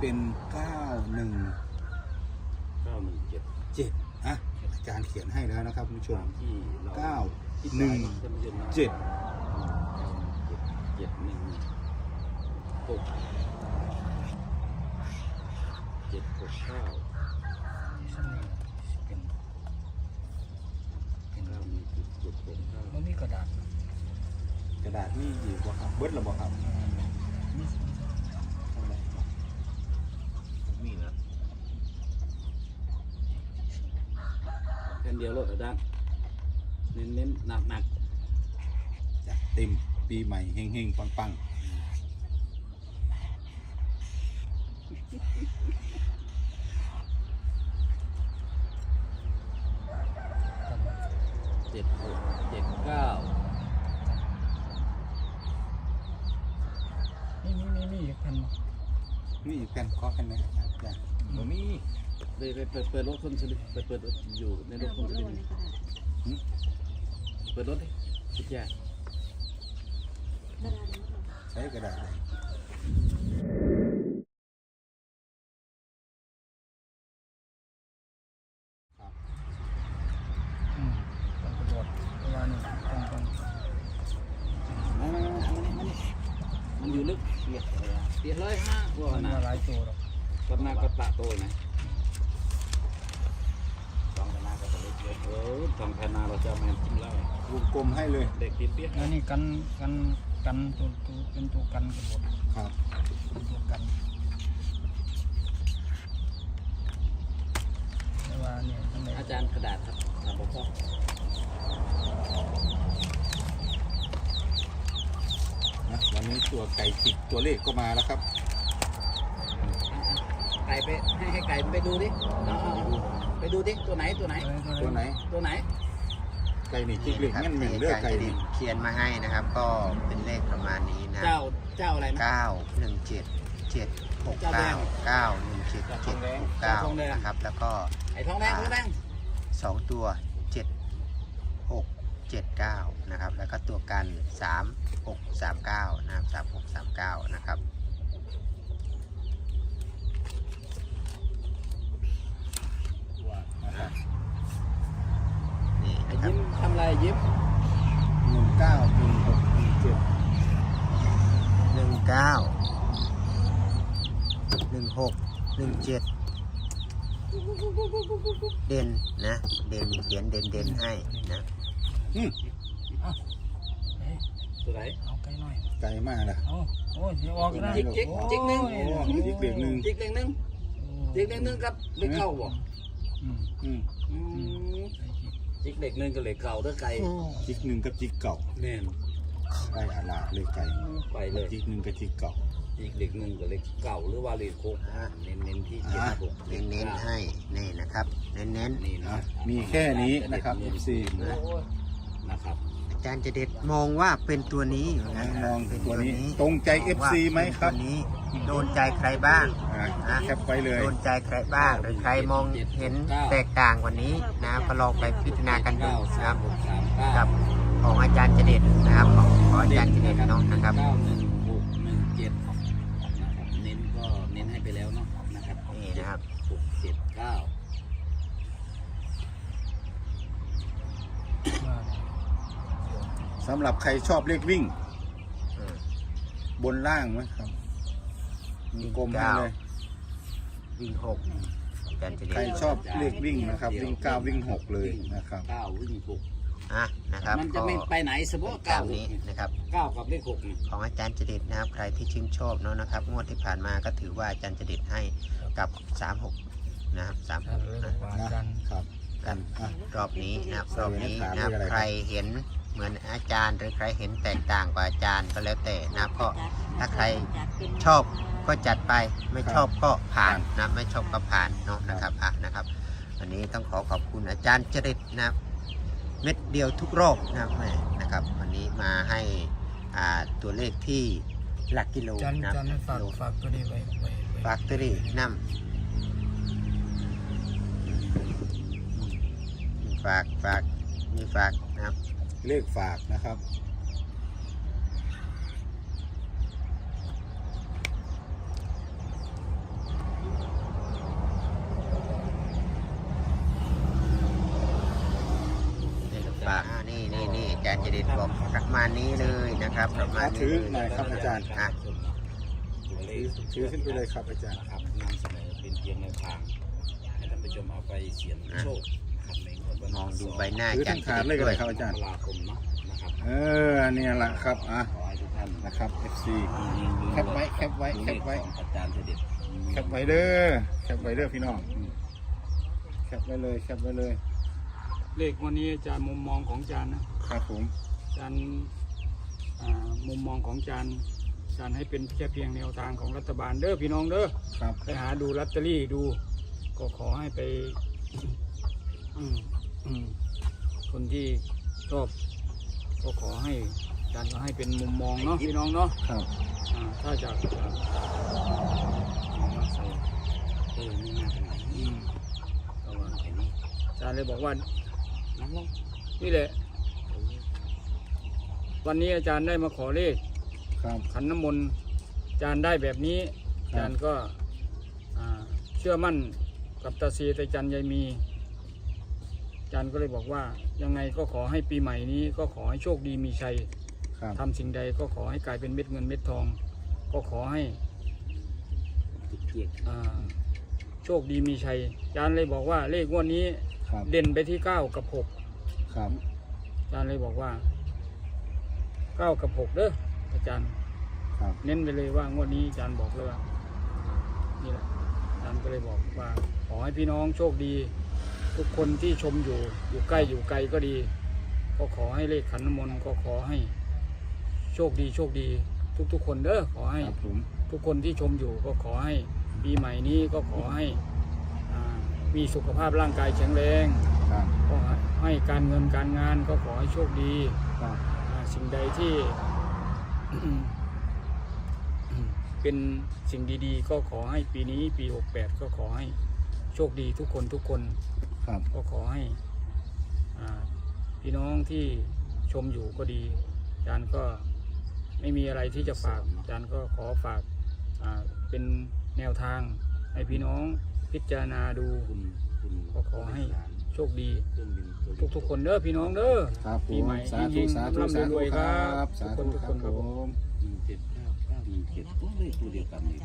เป็นเก้าหนึ่งเก้าหนึ่งเจ็ดเจ็ดอะอาจารย์เขียนให้แล้วนะครับคุณผู้ชมตามที่เราเก้าที่หนึ่งท่านผู้ชมนะเจ็ดเจ็ดหนึ่งหกเจ็ดหกเก้าเป็นเป็นเก้าหนึ่งเจ็ดเจ็ดหกเก้ามันมีกระดาษกระดาษนี่อยู่บ่ครับเบิร์ดหรือบ่ครับ มี เท่าไหร่ครับ มีนะแผ่น เดียวรถอาจารย์เน้นเน้นหนักหนักจัดเต็มปีใหม่เฮงๆปังเจ็ดหกเจ็ดเก้ามีมีมี มีอีกแผ่นบ่ๆนี่อีกแผ่นเคาะกันไหมอาจารย์บ่มีไปไปเปิดเปิดรถคนสลิปไปเปิดรถอยู่ในรถคนสลิปเปิดรถดิสุดยอดใช้กระดาษอะไร อืมต้องกระโดดเวลานี่ต้องต้อง มามามามามานี่มันอยู่ลึกเปียก เลยอะเปียกเลยฮะพวกมันน่ะมาหลายตัวหรอกก็น่ากระตะโตไหมสองพนาก็เล็กเล็กเออสองพนาเราจะแมนจิ้มแล้ววงกลมให้เลยเด็กเปียกเปียกแล้วนี่กันกันกันตัวตัวเป็นตัวกันกระโดดครับเป็นตัวกันแต่ว่าเนี่ยทำไมอาจารย์กระดาษครับถามพ่อ นะวันนี้ ตัวไก่ติดตัวเลขก็มาแล้วครับ ไก่ไปให้ให้ไก่ไปดูดิเอาเอาเอาไปดูดิตัวไหนตัวไหน ตัวไหนตัวไหน ไก่นี่จิกเหล็กงั้นเหม็นเลือกไก่นี่เขียนมาให้นะครับ ก็เป็นเลขประมาณนี้นะเจ้าเจ้าอะไรนะ เก้าหนึ่งเจ็ดเจ็ดหกเก้าเก้าหนึ่งเจ็ดเจ็ดหกเก้านะครับ แล้วก็ไอ้ทองแดงทองแดงสองตัวเจ็ดหก เจ็ดเก้านะครับ แล้วก็ตัวกันสามหกสามเก้านะครับสามหกสามเก้านะครับนะครับนี่ไอ้นะครับยิ้มทำอะไรยิ้มหนึ่งเก้าหนึ่งหกหนึ่งเจ็ดหนึ่งเก้าหนึ่งหกหนึ่งเจ็ดเด่นนะ เด่นเขียนเด่นเด่นให้นะ อืมเอ๊ะตัวไหนเอาไกลหน่อยไก่มากนะเอาโอ้ยเดี๋ยวออกนะจิกจิกจิกหนึ่งโอ้ยโอ้จิกเหล็กหนึ่งจิกเล็กหนึ่งจิกเล็กหนึ่งครับเล็กเก่าบ่อืมอืมอืมจิกเล็กหนึ่งกับเล็กเก่าเด้อไก่จิกหนึ่งกับจิกเก่าแน่นได้อาลาดเลยไก่ไปเลยจิกหนึ่งกับจิกเก่าจิกเล็กหนึ่งกับเล็กเก่าหรือว่าเล็กโคกเน้นเน้นๆที่เจ็ดหกเน้นเน้นๆให้นี่นะครับ เน้นเน้นนี่นะอะมีแค่นี้นะครับ FC นะะครับ อาจารย์เจเด็ดมองว่าเป็นตัวนี้นะมองเป็นตัวนี้ตรงใจ FC ไหมครับ ตัวนี้โดนใจใครบ้างนะแคปไว้เลย โดนใจใครบ้างหรือใครมองเห็นแตกต่างกว่านี้นะก็ลองไปพิจารณากันดูนะครับกับของอาจารย์เจเด็ดนะครับของอาจารย์เจเด็ดเนาะนะครับ 91 สำหรับใครชอบเลขวิ่งอืมบนล่างไหมครับมีกลมให้เลย วิ่งหกอาจารย์เจเด็ใครดชอบเลขวิ่งนะครับ วิ่งเก้าวิ่งหกเลยนะครับ เก้าวิ่งหกอะนะครับมันจะก็ไม่ไปไหนสมมติตาเก้ามนี้นะครับ เก้ากับเลขหกนี่ของอาจารย์เจเด็ดนะครับ ใครที่ชื่นชอบเนาะนะครับ งวดที่ผ่านมาก็ถือว่าอาจารย์เจเด็ดให้กับ 36 นะครับอาจารย์เลย36บอกว่าอาจารย์ครับ กันอะรอบนี้นะครับใส่รอบไว้ในนี้ฐานนะครับด้วยอะไรครับใครเห็น เหมือนอาจารย์หรือใครเห็นแตกต่างกว่าอาจารย์ก็แล้วแต่นะครับก็ถ้าใครชอบก็จัดไปไม่ชอบก็ผ่านนะไม่ชอบก็ผ่านเนาะนะครับอะนะครับวันนี้ต้องขอขอบคุณอาจารย์เจริญนะครับเม็ดเดียวทุกรอบนะครับแม่นะครับ วันนี้มาให้อ่าตัวเลขที่หลักกิโลอาจารย์นะอาจารย์ให้ฝากกิโลฝากตัวนี้ไว้ไว้ไว้ฟากตอรี่น้ำฝากฝาก มีฝากนะครับ เลขฝากนะครับ เลขฝากนี่นี่อาจารย์เจดิตบอกประมาณนี้เลยนะครับประมาณนี้ถือนะครับอาจารย์ อะถือขถือขึ้นไปเลยครับอาจารย์นำเสนอเป็นเพียงแนวทางให้ท่านผู้ชมเอาไปเสี่ยงโชคนะใน มองดูใบหน้าถืออาจาทั้รงย์จะขาดเลยเด็ดก็ด้วได้ยครับอาจารย์ตุลาคมเนาะนะครับเออเนี่ยแหละครับอะขอให้ทุกท่านนะครับ FC แคปไว้แคปไว้แคปไว้ของอาจารย์จะเด็ดแคปไว้เด้อแคปไว้เด้อพี่น้องอืมแคปไว้เลยแคปไว้เลยเลขวันนี้อาจารย์มุมมองของอาจารย์นะครับผมอาจารย์อ่ามุมมองของอาจารย์อาจารย์ให้เป็นแค่เพียงแนวทางของรัฐบาลเด้อพี่น้องเด้อ ครับ ไปหาดูลอตเตอรี่ดู ก็ขอให้ไปอืม อืมคนที่ชอบก็ขอให้อาจารย์ก็ให้เป็นมุมมองเนาะพี่น้องเนาะครับอ่าถ้าจากอ่าเอามาใส่เออนี่น่าเป็นไหนอืมระวังไอ้นี่อาจารย์เลยบอกว่าน้ำลงนี่แหละ วันนี้อาจารย์ได้มาขอเลขครับ ขันน้ำมนต์อาจารย์ได้แบบนี้ ครับ อาจารย์ก็อ่าเชื่อมั่นกับตาเซียตาจันยายมี อาจารย์ก็เลยบอกว่ายังไงก็ขอให้ปีใหม่นี้ก็ขอให้โชคดีมีชัยครับทำสิ่งใดก็ขอให้กลายเป็นเม็ดเงินเม็ดทอง ก็ขอให้ติดเกียร์อ่าโชคดีมีชัยอาจารย์เลยบอกว่าเลขงวดนี้ครับเด่นไปที่เก้ากับหกครับอาจารย์เลยบอกว่าเก้ากับหกเด้ออาจารย์ ครับเน้นไปเลยว่างวดนี้อาจารย์บอกเลยว่านี่แหละอาจารย์ก็เลยบอกว่า ขอให้พี่น้องโชคดี ทุกคนที่ชมอยู่ อยู่ใกล้อยู่ไกลก็ดี ก็ขอให้เลขขันน้ำมนต์ก็ขอให้ โชคดีโชคดี ทุกๆคนเด้อขอให้ครับผมทุกคนที่ชมอยู่ก็ขอให้ปีใหม่นี้ก็ขอให้อ่ามีสุขภาพร่างกายแข็งแรงครับก็ให้การเงินการงานก็ขอให้โชคดีครับอ่าสิ่งใดที่เป็นสิ่งดีๆ ก็ขอให้ปีนี้ปี 68 ก็ขอให้โชคดีทุกคนทุกคน ครับก็ขอให้อ่าพี่น้องที่ชมอยู่ก็ดีอาจารย์ก็ไม่มีอะไรที่จะฝากอาจารย์ก็ขอฝากอ่าเป็นแนวทางให้พี่น้องพิจารณาดูคุณคุณก็ขอให้โชคดีเครื่องบินตัวเล็ทุกๆคนเด้อพี่น้องเด้อครับผปีมใหม่สาธุเฮงๆสาธุร่ำสาธุรวยๆคครัรับบสาธุทุกคคนรับทุกคนครับผผมมหนึ่งเจ็ดเก้าเก้าหนึ่งเจ็ดตัวเลขตัวเดียวกันเลย